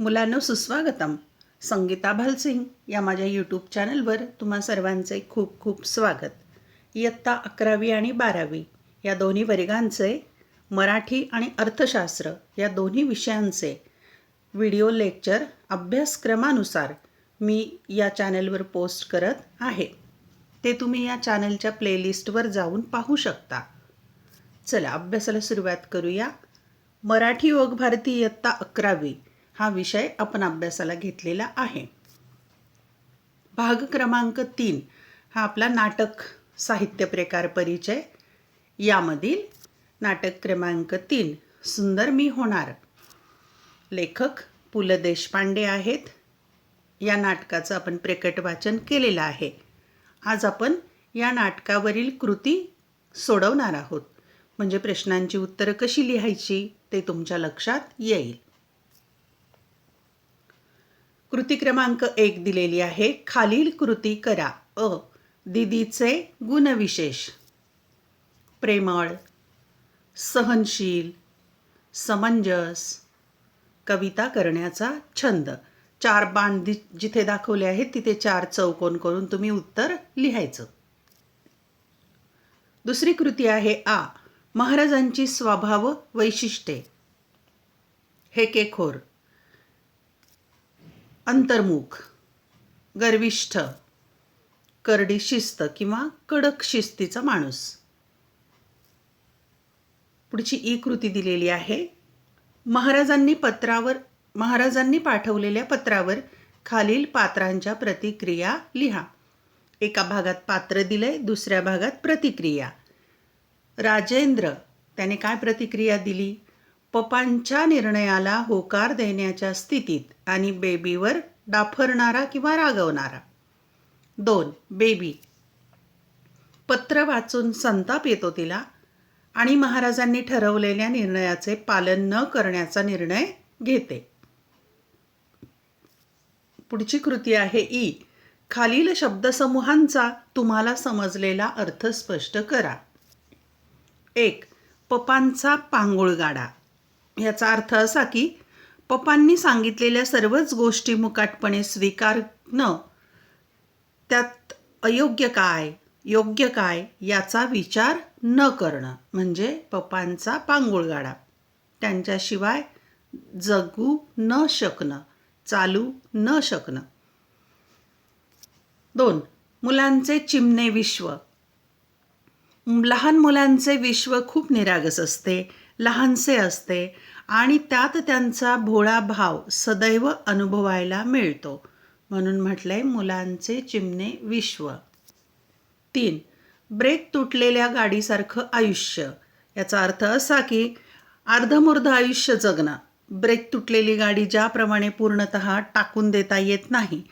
मुलांनो सुस्वागतम. संगीता भालसिंग या माझ्या यूट्यूब चॅनलवर तुम्हा सर्वांचे खूप खूप स्वागत. इयत्ता अकरावी आणि बारावी या दोन्ही वर्गांचे मराठी आणि अर्थशास्त्र या दोन्ही विषयांचे व्हिडिओ लेक्चर अभ्यासक्रमानुसार मी या चॅनलवर पोस्ट करत आहे. ते तुम्ही या चॅनलच्या प्लेलिस्टवर जाऊन पाहू शकता. चला अभ्यासाला सुरुवात करूया. मराठी योग भारती इयत्ता अकरावी. हा विषय आपण अभ्यासाला घेतलेला आहे. भाग क्रमांक तीन हा आपला नाटक साहित्य प्रकार परिचय. यामधील नाटक क्रमांक तीन सुंदर मी होणार. लेखक पु ल देशपांडे आहेत. या नाटकाचं आपण प्रकट वाचन केलेलं आहे. आज आपण या नाटकावरील कृती सोडवणार आहोत. म्हणजे प्रश्नांची उत्तरं कशी लिहायची ते तुमच्या लक्षात येईल. कृती क्रमांक एक दिलेली आहे. खालील कृती करा. अ. दिदीचे गुणविशेष. प्रेमळ. सहनशील. समंजस. कविता करण्याचा छंद. चार बाण दि जिथे दाखवले आहेत तिथे चार चौकोन करून तुम्ही उत्तर लिहायचं. दुसरी कृती आहे आ. महाराजांची स्वभाव वैशिष्ट्ये. हेकेखोर अंतर्मुख गर्विष्ठ करडी शिस्त किंवा कडक शिस्तीचा माणूस. पुढची ई कृती दिलेली आहे. महाराजांनी पत्रावर महाराजांनी पाठवलेल्या पत्रावर खालील पात्रांच्या प्रतिक्रिया लिहा. एका भागात पात्र दिलंय दुसऱ्या भागात प्रतिक्रिया. राजेंद्र त्याने काय प्रतिक्रिया दिली? पप्पांच्या निर्णयाला होकार देण्याच्या स्थितीत आणि बेबीवर डाफरणारा किंवा रागवणारा. दोन बेबी. पत्र वाचून संताप येतो तिला आणि महाराजांनी ठरवलेल्या निर्णयाचे पालन न करण्याचा निर्णय घेते. पुढची कृती आहे ई. खालील शब्दसमूहांचा तुम्हाला समजलेला अर्थ स्पष्ट करा. एक पपांचा पांगुळ गाडा याचा अर्थ असा की पप्पांनी सांगितलेल्या सर्वच गोष्टी मुकाटपणे स्वीकारणं त्यात अयोग्य काय योग्य काय याचा विचार न करणं म्हणजे पप्पांचा पांगुळ गाडा त्यांच्याशिवाय जगू न शकणं चालू न शकणं. दोन मुलांचे चिमणे विश्व. लहान मुलांचे विश्व खूप निरागस असते. लहानसे असते आणि त्यात त्यांचा भोळा भाव सदैव अनुभवायला मिळतो. म्हणून म्हटलंय मुलांचे चिमणे विश्व. तीन ब्रेक तुटलेल्या गाडीसारखं आयुष्य. याचा अर्थ असा की अर्धमुर्ध आयुष्य जगणं. ब्रेक तुटलेली गाडी ज्याप्रमाणे पूर्णत टाकून देता येत नाही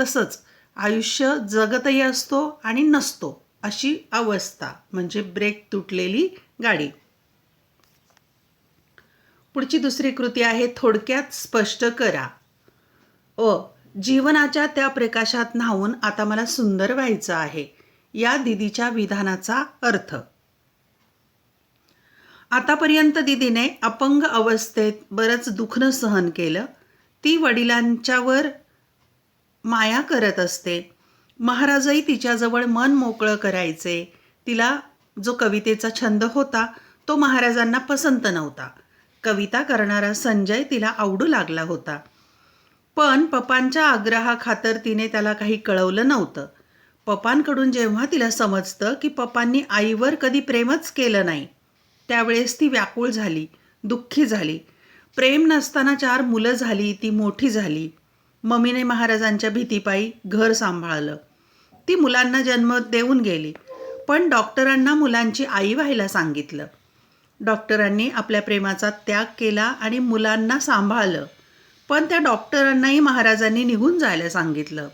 तसंच आयुष्य जगतही असतो आणि नसतो अशी अवस्था म्हणजे ब्रेक तुटलेली गाडी. पुढची दुसरी कृती आहे थोडक्यात स्पष्ट करा. अ जीवनाच्या त्या प्रकाशात न्हावून आता मला सुंदर व्हायचं आहे या दिदीच्या विधानाचा अर्थ. आतापर्यंत दिदीने अपंग अवस्थेत बरंच दुखणं सहन केलं. ती वडिलांच्यावर माया करत असते. महाराजही तिच्याजवळ मन मोकळं करायचे. तिला जो कवितेचा छंद होता तो महाराजांना पसंत नव्हता. कविता करणारा संजय तिला आवडू लागला होता. पण पप्पांच्या आग्रहाखातर तिने त्याला काही कळवलं नव्हतं. पप्पांकडून जेव्हा तिला समजतं की पप्पांनी आईवर कधी प्रेमच केलं नाही त्यावेळेस ती व्याकुळ झाली दुःखी झाली. प्रेम नसताना चार मुलं झाली ती मोठी झाली. मम्मीने महाराजांच्या भीतीपायी घर सांभाळलं. ती मुलांना जन्म देऊन गेली पण डॉक्टरांना मुलांची आई व्हायला सांगितलं. डॉक्टरांनी आपल्या प्रेमाचा त्याग केला आणि मुलांना सांभाळलं. पण त्या डॉक्टरांनाही महाराजांनी निघून जायला सांगितलं.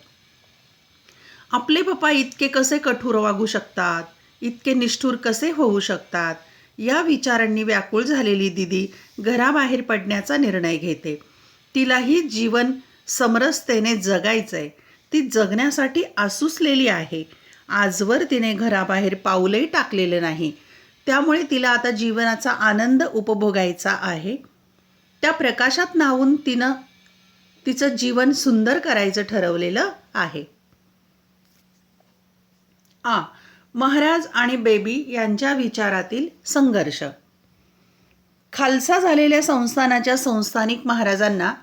आपले पप्पा इतके कसे कठोर वागू शकतात? इतके निष्ठूर कसे होऊ शकतात? या विचारांनी व्याकुळ झालेली दिदी घराबाहेर पडण्याचा निर्णय घेते. तिलाही जीवन समरसतेने जगायचं आहे ती जगण्यासाठी आसुसलेली आहे. आजवर तिने घराबाहेर पाऊलही टाकलेलं नाही. त्यामुळे तिला आता जीवनाचा आनंद उपभोगायचा आहे. त्या प्रकाशात न्हावून तिनं तिचं जीवन सुंदर करायचं ठरवलेलं आहे. आ. महाराज आणि बेबी यांच्या विचारातील संघर्ष. खालसा झालेल्या संस्थानाच्या संस्थानिक महाराजांना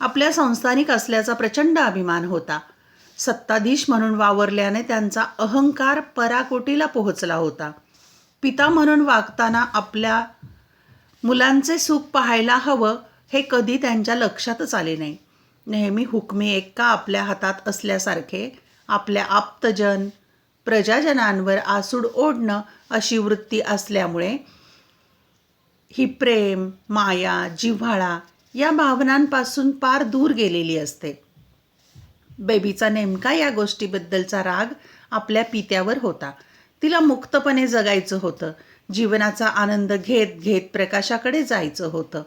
आपल्या संस्थानिक असल्याचा प्रचंड अभिमान होता. सत्ताधीश म्हणून वावरल्याने त्यांचा अहंकार पराकोटीला पोहोचला होता. पिता म्हणून वागताना आपल्या मुलांचे सुख पाहायला हवं हे कधी त्यांच्या लक्षातच आले नाही. नेहमी हुकमी एक्का आपल्या हातात असल्यासारखे आपल्या आप्तजन प्रजाजनांवर आसूड ओढणं अशी वृत्ती असल्यामुळे ही प्रेम माया जिव्हाळा या भावनांपासून पार दूर गेलेली असते. बेबीचा नेमका या गोष्टीबद्दलचा राग आपल्या पित्यावर होता. तिला मुक्तपणे जगायचं होतं. जीवनाचा आनंद घेत घेत प्रकाशाकडे जायचं होतं.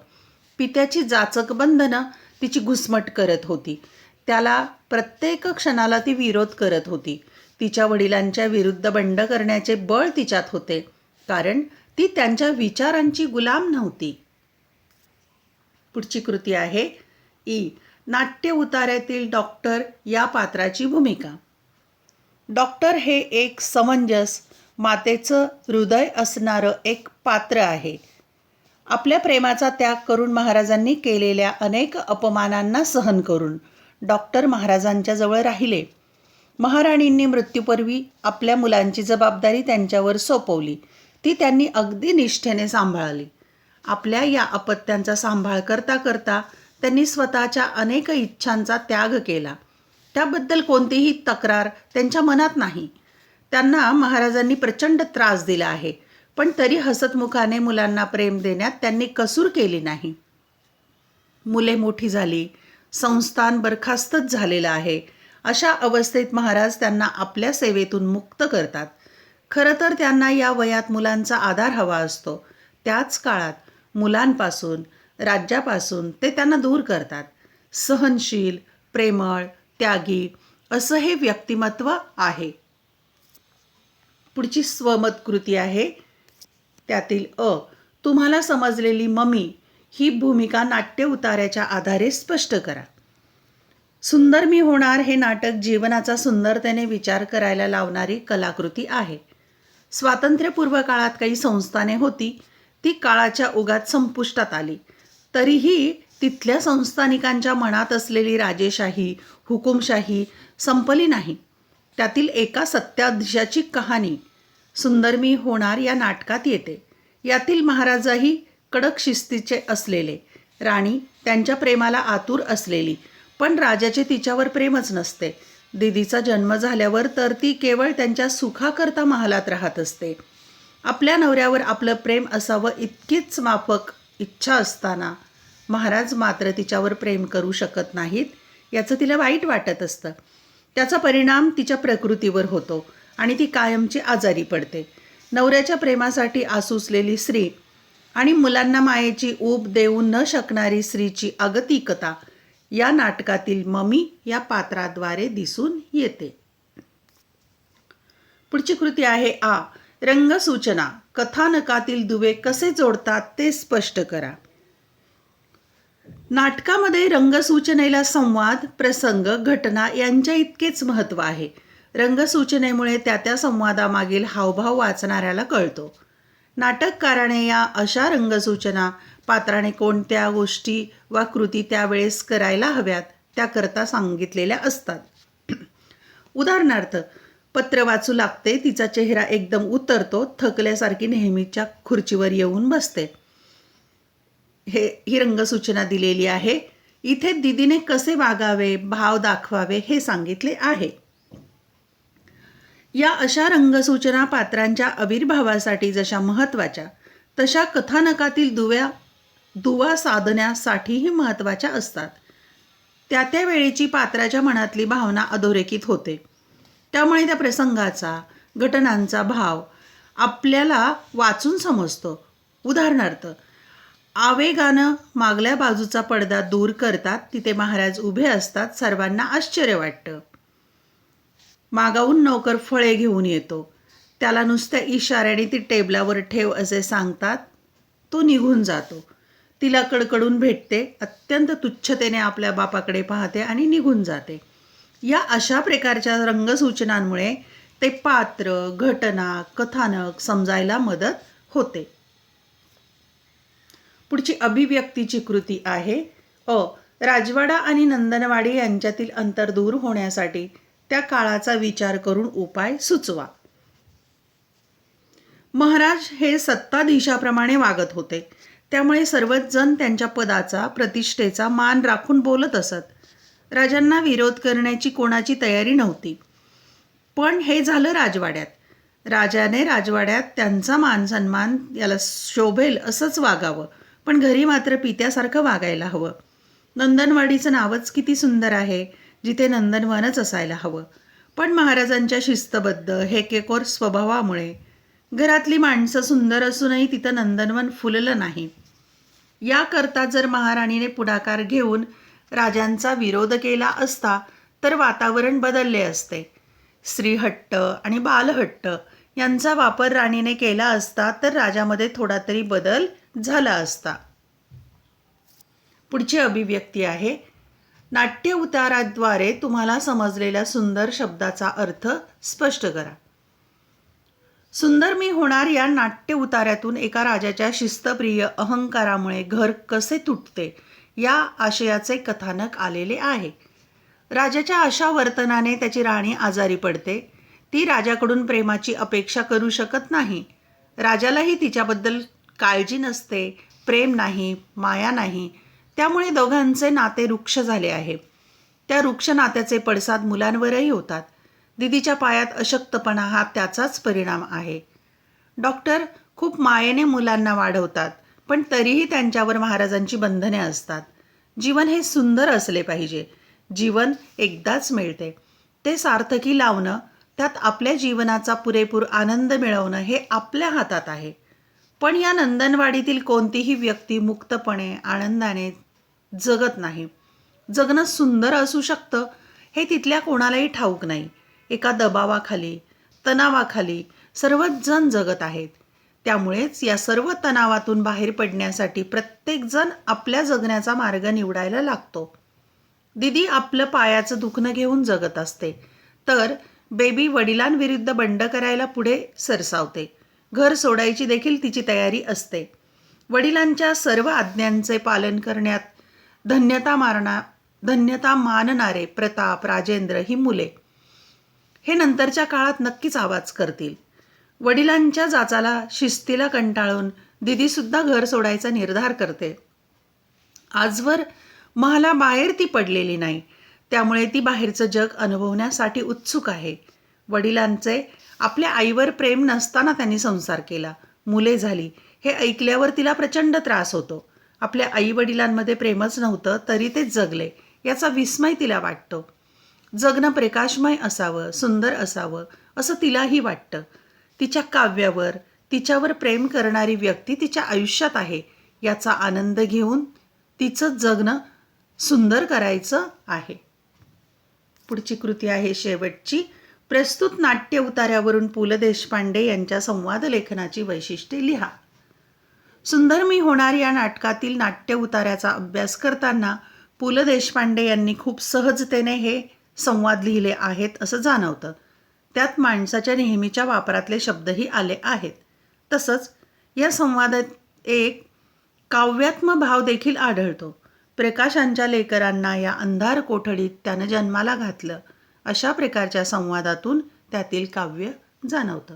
पित्याची जाचक बंधनं तिची घुसमट करत होती. त्याला प्रत्येक क्षणाला ती विरोध करत होती. तिच्या वडिलांच्या विरुद्ध बंड करण्याचे बळ तिच्यात होते. कारण ती त्यांच्या विचारांची गुलाम नव्हती. पुढची कृती आहे. ई. नाट्य उतार्यातील डॉक्टर या पात्राची भूमिका. डॉक्टर हे एक समंजस मातेचं हृदय असणारं एक पात्र आहे. आपल्या प्रेमाचा त्याग करून महाराजांनी केलेल्या अनेक अपमानांना सहन करून डॉक्टर महाराजांच्या जवळ राहिले. महाराणींनी मृत्यूपूर्वी आपल्या मुलांची जबाबदारी त्यांच्यावर सोपवली. ती त्यांनी अगदी निष्ठेने सांभाळली. आपल्या या अपत्यांचा सांभाळ करता करता त्यांनी स्वतःच्या अनेक इच्छांचा त्याग केला. त्याबद्दल कोणतीही तक्रार त्यांच्या मनात नाही. त्यांना महाराजांनी प्रचंड त्रास दिला आहे. पण तरी हसतमुखाने मुलांना प्रेम देण्यात त्यांनी कसूर केली नाही. मुले मोठी झाली संस्थान बरखास्तच झालेलं आहे. अशा अवस्थेत महाराज त्यांना आपल्या सेवेतून मुक्त करतात. खरं तर त्यांना या वयात मुलांचा आधार हवा असतो. त्याच काळात मुलांपासून राज्यापासून ते त्यांना दूर करतात. सहनशील प्रेमळ त्यागी. असं हे व्यक्तिमत्व आहे. पुढची स्वमत कृती आहे. त्यातील अ. तुम्हाला समजलेली ममी ही भूमिका नाट्य उतार्याच्या आधारे स्पष्ट करा. सुंदर मी होणार हे नाटक जीवनाचा सुंदरतेने विचार करायला लावणारी कलाकृती आहे. स्वातंत्र्यपूर्व काळात काही संस्थाने होती ती काळाच्या ओघात संपुष्टात आली. तरीही तिथल्या संस्थानिकांच्या मनात असलेली राजेशाही हुकुमशाही संपली नाही. त्यातील एका सत्याधीशाची कहाणी सुंदरमी होणार या नाटकात येते. यातील महाराजाही कडक शिस्तीचे असलेले राणी त्यांच्या प्रेमाला आतुर असलेली पण राजाचे तिच्यावर प्रेमच नसते. दिदीचा जन्म झाल्यावर तर ती केवळ त्यांच्या सुखाकरता महालात राहत असते. आपल्या नवऱ्यावर आपलं प्रेम असावं इतकीच माफक इच्छा असताना महाराज मात्र तिच्यावर प्रेम करू शकत नाहीत याचं तिला वाईट वाटत असतं. त्याचा परिणाम तिच्या प्रकृतीवर होतो आणि ती कायमची आजारी पडते. नवऱ्याच्या प्रेमासाठी आसुसलेली स्त्री आणि मुलांना मायेची ऊब देऊ न शकणारी स्त्रीची अगतिकता या नाटकातील ममी या पात्राद्वारे दिसून येते. पुढची कृती आहे आ. रंगसूचना. कथानकातील दुवे कसे जोडतात ते स्पष्ट करा. नाटकामध्ये रंगसूचनेला संवाद प्रसंग घटना यांच्या इतकेच महत्त्व आहे. रंगसूचनेमुळे त्या त्या संवादामागील हावभाव वाचणाऱ्याला कळतो. नाटककाराने या अशा रंगसूचना पात्राने कोणत्या गोष्टी वा कृती त्यावेळेस करायला हव्यात त्याकरता सांगितलेल्या असतात. उदाहरणार्थ पत्र वाचू लागते तिचा चेहरा एकदम उतरतो थकल्यासारखी नेहमीच्या खुर्चीवर येऊन बसते. हे ही रंगसूचना दिलेली आहे. इथे दिदीने कसे वागावे भाव दाखवावे हे सांगितले आहे. या अशा रंगसूचना पात्रांच्या आविर्भावासाठी जशा महत्त्वाच्या तशा कथानकातील दुव्या दुवा साधण्यासाठीही महत्त्वाच्या असतात. त्या त्या वेळेची पात्राच्या मनातली भावना अधोरेखित होते. त्यामुळे त्या प्रसंगाचा घटनांचा भाव आपल्याला वाचून समजतो. उदाहरणार्थ आवेगानं मागल्या बाजूचा पडदा दूर करतात तिथे महाराज उभे असतात सर्वांना आश्चर्य वाटतं. मागाहून नोकर फळे घेऊन येतो. त्याला नुसत्या इशाऱ्याने ती टेबलावर ठेव असे सांगतात. तो निघून जातो. तिला कडकडून भेटते अत्यंत तुच्छतेने आपल्या बापाकडे पाहते आणि निघून जाते. या अशा प्रकारच्या रंगसूचनांमुळे ते पात्र घटना कथानक समजायला मदत होते. पुढची अभिव्यक्तीची कृती आहे. अ. राजवाडा आणि नंदनवाडी यांच्यातील अंतर दूर होण्यासाठी त्या काळाचा विचार करून उपाय सुचवा. महाराज हे सत्ताधीशाप्रमाणे वागत होते. त्यामुळे सर्वच जण त्यांच्या पदाचा प्रतिष्ठेचा मान राखून बोलत असत. राजांना विरोध करण्याची कोणाची तयारी नव्हती. पण हे झालं राजवाड्यात. राजाने राजवाड्यात त्यांचा मान सन्मान याला शोभेल असंच वागावं. पण घरी मात्र पित्यासारखं वागायला हवं. नंदनवाडीचं नावच किती सुंदर आहे जिथे नंदनवनच असायला हवं. पण महाराजांच्या शिस्तबद्ध हेकेकोर स्वभावामुळे घरातली माणसं सुंदर असूनही तिथं नंदनवन फुललं नाही. याकरता जर महाराणीने पुढाकार घेऊन राजांचा विरोध केला असता तर वातावरण बदलले असते. स्त्रीहट्ट आणि बालहट्ट यांचा वापर राणीने केला असता तर राजामध्ये थोडा तरी बदल झाला असता. पुढची अभिव्यक्ती आहे नाट्य उताराद्वारे तुम्हाला समजलेल्या सुंदर शब्दाचा अर्थ स्पष्ट करा. सुंदर मी होणार या नाट्य उतार्यातून एका राजाच्या शिस्तप्रिय अहंकारामुळे घर कसे तुटते या आशयाचे कथानक आलेले आहे. राजाच्या अशा वर्तनाने त्याची राणी आजारी पडते. ती राजाकडून प्रेमाची अपेक्षा करू शकत नाही. राजालाही तिच्याबद्दल काळजी नसते प्रेम नाही माया नाही. त्यामुळे दोघांचे नाते वृक्ष झाले आहे. त्या वृक्ष नात्याचे पडसाद मुलांवरही होतात. दिदीच्या पायात अशक्तपणा हा त्याचाच परिणाम आहे. डॉक्टर खूप मायेने मुलांना वाढवतात पण तरीही त्यांच्यावर महाराजांची बंधने असतात. जीवन हे सुंदर असले पाहिजे. जीवन एकदाच मिळते. ते सार्थकी लावणं त्यात आपल्या जीवनाचा पुरेपूर आनंद मिळवणं हे आपल्या हातात आहे. पण या नंदनवाडीतील कोणतीही व्यक्ती मुक्तपणे आनंदाने जगत नाही. जगणं सुंदर असू शकतं हे तिथल्या कोणालाही ठाऊक नाही. एका दबावाखाली तणावाखाली सर्वच जण जगत आहेत. त्यामुळेच या सर्व तणावातून बाहेर पडण्यासाठी प्रत्येकजण आपल्या जगण्याचा मार्ग निवडायला लागतो. दिदी आपलं पायाचं दुखणं घेऊन जगत असते तर बेबी वडिलांविरुद्ध बंड करायला पुढे सरसावते. घर सोडायची देखील तिची तयारी असते. वडिलांच्या सर्व आज्ञांचे पालन करण्यात धन्यता मारणा धन्यता मानणारे प्रताप राजेंद्र ही मुले. हे नंतरच्या काळात नक्कीच आवाज करतील. वडिलांच्या जाचाला शिस्तीला कंटाळून दिदीसुद्धा घर सोडायचा निर्धार करते. आजवर मला बाहेर ती पडलेली नाही. त्यामुळे ती बाहेरचं जग अनुभवण्यासाठी उत्सुक आहे. वडिलांचे आपल्या आईवर प्रेम नसताना त्यांनी संसार केला. मुले झाली. हे ऐकल्यावर तिला प्रचंड त्रास होतो. आपल्या आई वडिलांमध्ये प्रेमच नव्हतं तरी ते जगले याचा विस्मय तिला वाटतो. जगणं प्रकाशमय असावं सुंदर असावं असं तिलाही वाटतं. तिच्या काव्यावर तिच्यावर प्रेम करणारी व्यक्ती तिच्या आयुष्यात आहे याचा आनंद घेऊन तिचं जगणं सुंदर करायचं आहे. पुढची कृती आहे शेवटची. प्रस्तुत नाट्य उतार्यावरून पु ल देशपांडे यांच्या संवाद लेखनाची वैशिष्ट्ये लिहा. सुंदर मी होणार या नाटकातील नाट्य उतार्याचा अभ्यास करताना पु ल देशपांडे यांनी खूप सहजतेने हे संवाद लिहिले आहेत असं जाणवतं. त्यात माणसाच्या नेहमीच्या वापरातले शब्दही आले आहेत. तसंच या संवादात एक काव्यात्म भाव देखील आढळतो. प्रकाशांच्या लेकरांना या अंधार कोठडीत त्यानं जन्माला घातलं. अशा प्रकारच्या संवादातून त्यातील काव्य जाणवतं.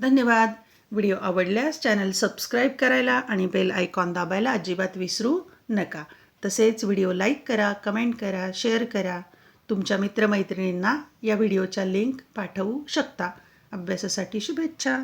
धन्यवाद. व्हिडिओ आवडल्यास चॅनल सबस्क्राईब करायला आणि बेल आयकॉन दाबायला अजिबात विसरू नका. तसेच व्हिडिओ लाईक करा कमेंट करा शेअर करा. तुमच्या मित्रमैत्रिणींना या व्हिडिओच्या लिंक पाठवू शकता. अभ्यासासाठी शुभेच्छा.